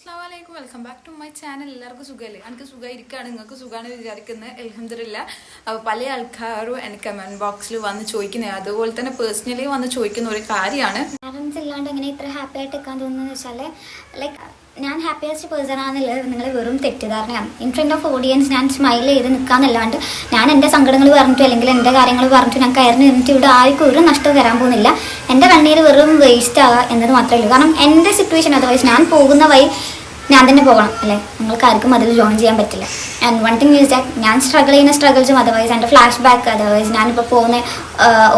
അസ്സാമലൈക്കും welcome back to my channel എല്ലാവർക്കും സുഖമല്ലേ എനിക്ക് സുഖമായിരിക്കുകയാണ് നിങ്ങൾക്ക് സുഖമാണ് വിചാരിക്കുന്നത് അലഹമില്ല അപ്പോൾ പല ആൾക്കാരും എനിക്ക് കമന്റ് ബോക്സിൽ വന്ന് ചോദിക്കുന്നത് അതുപോലെ തന്നെ പേഴ്സണലി വന്ന് ചോദിക്കുന്ന ഒരു കാര്യമാണ്. പാരൻസ് ഇല്ലാണ്ട് എങ്ങനെ ഇത്ര ഹാപ്പി ആയിട്ട് നിൽക്കാൻ തോന്നുന്നു വെച്ചാൽ ലൈക്ക് ഞാൻ ഹാപ്പിയസ്റ്റ് പേഴ്സൺ ആണെന്നുള്ളത് നിങ്ങൾ വെറും തെറ്റിദ്ധാരണയാണ്. ഇൻ ഫ്രണ്ട് ഓഫ് ഓഡിയൻസ് ഞാൻ സ്മൈൽ ചെയ്ത് നിൽക്കാന്നല്ലാണ്ട് ഞാൻ എന്റെ സങ്കടങ്ങൾ പറഞ്ഞിട്ട് അല്ലെങ്കിൽ എന്റെ കാര്യങ്ങൾ പറഞ്ഞിട്ട് ഞാൻ കയറി നിന്നിട്ട് ഇവിടെ ആർക്കും ഒരു നഷ്ടം വരാൻ പോകുന്നില്ല. എന്റെ കണ്ണീര് വെറും വേസ്റ്റ് ആവുക എന്നത് മാത്രമേ ഉള്ളൂ. കാരണം എന്റെ സിറ്റുവേഷൻ അതർവൈസ് ഞാൻ പോകുന്ന വഴി ഞാൻ തന്നെ പോകണം. അല്ലേ? നിങ്ങൾക്ക് ആർക്കും അതിൽ ജോയിൻ ചെയ്യാൻ പറ്റില്ല. And one thing is that ഞാൻ സ്ട്രഗിൾ ചെയ്യുന്ന സ്ട്രഗിൾസും അതർവൈസ് എന്റെ ഫ്ലാഷ് ബാക്ക് അതർവൈസ് ഞാനിപ്പോൾ പോകുന്ന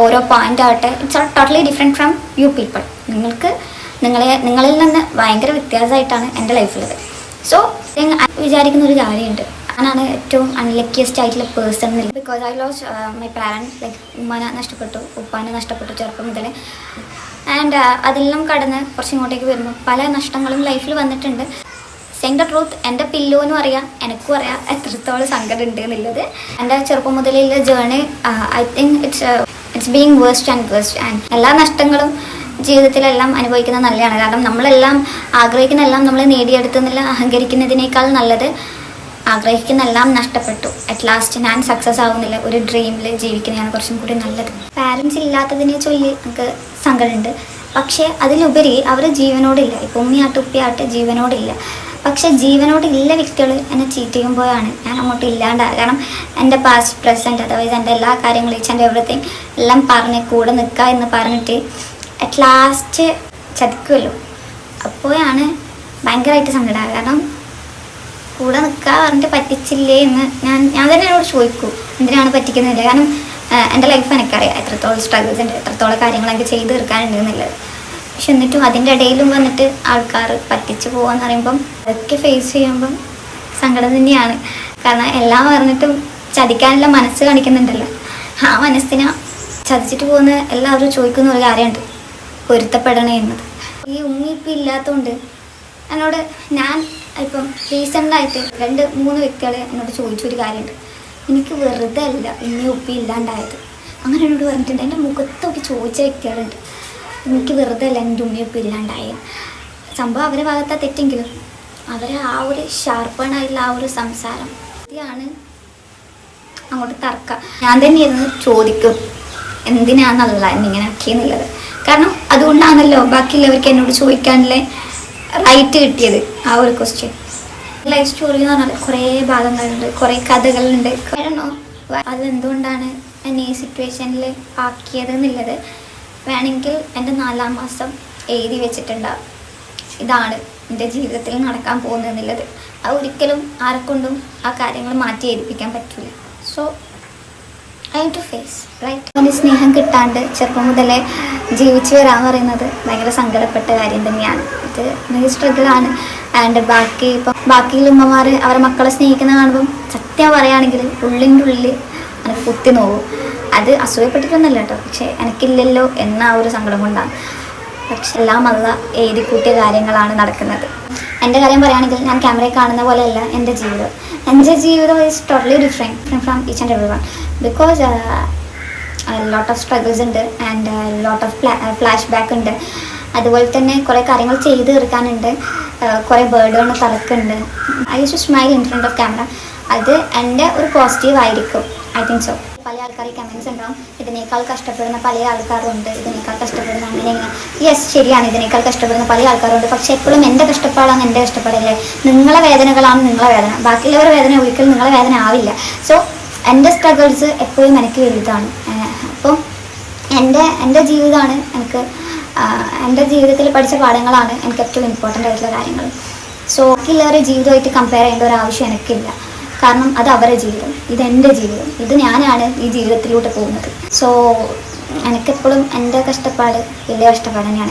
ഓരോ പോയിന്റ് ആവട്ടെ it's totally different from you people നിങ്ങൾക്ക് നിങ്ങളെ നിങ്ങളിൽ നിന്ന് ഭയങ്കര വ്യത്യാസമായിട്ടാണ് എന്റെ ലൈഫിലുള്ളത് സോ വിചാരിക്കുന്ന ഒരു കാര്യമുണ്ട്. ഞാനാണ് ഏറ്റവും അൺലക്കിയസ്റ്റ് ആയിട്ടുള്ള person because I lose my parents like ഉമ്മാനെ നഷ്ടപ്പെട്ടു ഉപ്പാനെ നഷ്ടപ്പെട്ടു ചെറുപ്പം മുതൽ ആൻഡ് അതെല്ലാം കടന്ന് കുറച്ച് ഇങ്ങോട്ടേക്ക് വരുമ്പോൾ പല നഷ്ടങ്ങളും ലൈഫിൽ വന്നിട്ടുണ്ട്. സെയിം ദ ട്രൂത്ത് എന്റെ പില്ലോ പില്ലോനും അറിയാം എനിക്കും അറിയാം എത്രത്തോളം സങ്കടം ഉണ്ട് എന്നുള്ളത്. എന്റെ ചെറുപ്പം മുതലുള്ള journey I think it's it's being waste and waste and എല്ലാ നഷ്ടങ്ങളും ജീവിതത്തിലെല്ലാം അനുഭവിക്കുന്നത് നല്ലതാണ്. കാരണം നമ്മളെല്ലാം ആഗ്രഹിക്കുന്നതെല്ലാം നമ്മൾ നേടിയെടുത്തെന്നുള്ള അഹങ്കരിക്കുന്നതിനേക്കാൾ നല്ലത് ആഗ്രഹിക്കുന്ന എല്ലാം നഷ്ടപ്പെട്ടു. അറ്റ് ലാസ്റ്റ് ഞാൻ സക്സസ് ആവുന്നില്ല. ഒരു ഡ്രീമിൽ ജീവിക്കുന്നതാണ് കുറച്ചും കൂടി നല്ലത്. പാരൻസ് ഇല്ലാത്തതിനെ ചൊല്ലി നമുക്ക് സങ്കടമുണ്ട്. പക്ഷേ അതിലുപരി അവർ ജീവനോടില്ല. ഇപ്പം ഉമ്മിയാട്ട് ഉപ്പിയാട്ട് ജീവനോടില്ല. പക്ഷെ ജീവനോടില്ല വ്യക്തികൾ എന്നെ ചീറ്റ് ചെയ്യുമ്പോഴാണ്. ഞാൻ അങ്ങോട്ട് ഇല്ലാണ്ടാകുക കാരണം എന്റെ പാസ്റ്റ് പ്രസന്റ് അതായത് എന്റെ എല്ലാ കാര്യങ്ങളും ഈച്ച് ആൻഡ് എവറിത്തിങ് എല്ലാം പറഞ്ഞ് കൂടെ നിൽക്കുക എന്ന് പറഞ്ഞിട്ട് അറ്റ് ലാസ്റ്റ് ചതിക്കുമല്ലോ അപ്പോഴാണ് ഭയങ്കരമായിട്ട് സങ്കടമാകുക കാരണം കൂടെ നിൽക്കാൻ പറഞ്ഞിട്ട് പറ്റിച്ചില്ലേ എന്ന് ഞാൻ ഞാൻ തന്നെ എന്നോട് ചോദിക്കൂ എന്തിനാണ് പറ്റിക്കുന്നില്ല കാരണം എന്റെ ലൈഫ് എനിക്കറിയാം എത്രത്തോളം സ്ട്രഗിൾസ് ഉണ്ട് എത്രത്തോളം കാര്യങ്ങൾ എനിക്ക് ചെയ്ത് തീർക്കാനുണ്ട് എന്നുള്ളത്. പക്ഷെ എന്നിട്ടും അതിന്റെ ഇടയിലും വന്നിട്ട് ആൾക്കാർ പറ്റിച്ച് പോകാന്ന് പറയുമ്പം അതൊക്കെ ഫേസ് ചെയ്യുമ്പം സങ്കടം തന്നെയാണ്. കാരണം എല്ലാം പറഞ്ഞിട്ടും ചതിക്കാനുള്ള മനസ്സ് കാണിക്കുന്നുണ്ടല്ലോ. ആ മനസ്സിനെ ചതിച്ചിട്ട് പോകുന്ന എല്ലാവരും ചോദിക്കുന്ന ഒരു കാര്യമുണ്ട് പൊരുത്തപ്പെടണേ എന്നത്. ഈ ഉമ്മി ഇല്ലാത്തതുകൊണ്ട് എന്നോട് ഞാൻ ഇപ്പം റീസെന്റായിട്ട് രണ്ട് മൂന്ന് വ്യക്തികൾ എന്നോട് ചോദിച്ചൊരു കാര്യമുണ്ട്. എനിക്ക് വെറുതെ അല്ല ഉമ്മി ഉപ്പി ഇല്ലാണ്ടായത്. അങ്ങനെ എന്നോട് പറഞ്ഞിട്ടുണ്ട്. എന്റെ മുഖത്തൊക്കെ ചോദിച്ച വ്യക്തികളുണ്ട്. എനിക്ക് വെറുതെ അല്ല എന്റെ ഉമ്മി ഉപ്പി ഇല്ലാണ്ടായത്. സംഭവം അവരെ ഭാഗത്താ തെറ്റെങ്കിലും അവരെ ആ ഒരു ഷാർപ്പണായിട്ടുള്ള ആ ഒരു സംസാരം. ഇതാണ് അങ്ങോട്ട് തർക്ക. ഞാൻ തന്നെ ഇരുന്ന് ചോദിക്കും എന്തിനാണെന്നല്ല എന്നിങ്ങനെ ആക്കിയെന്നുള്ളത്. കാരണം അതുകൊണ്ടാണല്ലോ ബാക്കിയുള്ളവർക്ക് എന്നോട് ചോദിക്കാനുള്ള റൈറ്റ് കിട്ടിയത് ആ ഒരു ക്വസ്റ്റ്യൻ ലൈഫ് സ്റ്റോറി എന്ന് പറഞ്ഞാൽ കുറേ ഭാഗങ്ങളുണ്ട് കുറേ കഥകളുണ്ട്. കാരണം അതെന്തുകൊണ്ടാണ് എന്നെ ഈ സിറ്റുവേഷനിൽ ആക്കിയത് എന്നുള്ളത് വേണമെങ്കിൽ എന്റെ നാലാം മാസം എഴുതി വെച്ചിട്ടുണ്ടാവും. ഇതാണ് എന്റെ ജീവിതത്തിൽ നടക്കാൻ പോകുന്നത് എന്നുള്ളത് അത് ഒരിക്കലും ആരെക്കൊണ്ടും ആ കാര്യങ്ങൾ മാറ്റി ഏൽപ്പിക്കാൻ പറ്റില്ല. So I to face right അവന് സ്നേഹം കിട്ടാണ്ട് ചെറുപ്പം മുതലേ ജീവിച്ചു വരാന്ന് പറയുന്നത് ഭയങ്കര സങ്കടപ്പെട്ട കാര്യം തന്നെയാണ്. ഇത് ഭയങ്കര സ്ട്രഗിളാണ് ആൻഡ് ബാക്കി ഇപ്പം ബാക്കിയുള്ള ഉമ്മമാർ അവരെ മക്കളെ സ്നേഹിക്കുന്ന കാണുമ്പം സത്യം പറയുകയാണെങ്കിൽ ഉള്ളിന്റെ ഉള്ളിൽ എനിക്ക് കുത്തി നോവും. അത് അസൂയപ്പെട്ടിട്ടൊന്നുമല്ല കേട്ടോ. പക്ഷേ എനിക്കില്ലല്ലോ എന്ന ആ ഒരു സങ്കടം കൊണ്ടാണ്. പക്ഷെ എല്ലാം അല്ല എഴുതി കൂട്ടിയ കാര്യങ്ങളാണ് നടക്കുന്നത്. എന്റെ കാര്യം പറയുകയാണെങ്കിൽ ഞാൻ ക്യാമറയിൽ കാണുന്ന പോലെയല്ല എന്റെ ജീവിതം. എന്റെ ജീവിതം is totally different from each and every one because lot of struggles ഉണ്ട് and lot of flash back ഉണ്ട്. അതുപോലെ തന്നെ കുറേ കാര്യങ്ങൾ ചെയ്ത് തീർക്കാനുണ്ട്. കുറേ ബേർഡുകൾ തലക്കുണ്ട് I use to smile in front of camera അത് എന്റെ ഒരു പോസിറ്റീവ് ആയിരിക്കും. ഐ തിങ്ക് സോ പല ആൾക്കാർ കമൻസ് ഉണ്ടാവും. ഇതിനേക്കാൾ കഷ്ടപ്പെടുന്ന പല ആൾക്കാരുണ്ട് ഇതിനേക്കാൾ കഷ്ടപ്പെടുന്ന അങ്ങനെ യെസ് ശരിയാണ്. ഇതിനേക്കാൾ കഷ്ടപ്പെടുന്ന പല ആൾക്കാരുണ്ട്. പക്ഷേ എപ്പോഴും എന്റെ കഷ്ടപ്പാടാണ് എന്റെ കഷ്ടപ്പാടല്ലേ നിങ്ങളെ വേദനകളാണ് നിങ്ങളെ വേദന. ബാക്കിയുള്ളവരുടെ വേദന ഒരിക്കലും നിങ്ങളെ വേദന ആവില്ല. സോ എന്റെ സ്ട്രഗിൾസ് എപ്പോഴും എനിക്ക് വലുതാണ്. അപ്പം എന്റെ എന്റെ ജീവിതമാണ് എനിക്ക് എന്റെ ജീവിതത്തിൽ പഠിച്ച പാഠങ്ങളാണ് എനിക്ക് ഏറ്റവും ഇമ്പോർട്ടന്റ് ആയിട്ടുള്ള കാര്യങ്ങൾ. സോ ബാക്കിയുള്ളവരെ ജീവിതമായിട്ട് കമ്പയർ ചെയ്യേണ്ട ഒരു ആവശ്യം എനിക്കില്ല. കാരണം അത് അവരുടെ ജീവിതം. ഇതെന്റെ ജീവിതം. ഇത് ഞാനാണ് ഈ ജീവിതത്തിലൂടെ പോകുന്നത്. സോ എനിക്കെപ്പോഴും എന്റെ കഷ്ടപ്പാട് വലിയ കഷ്ടപ്പാട് തന്നെയാണ്.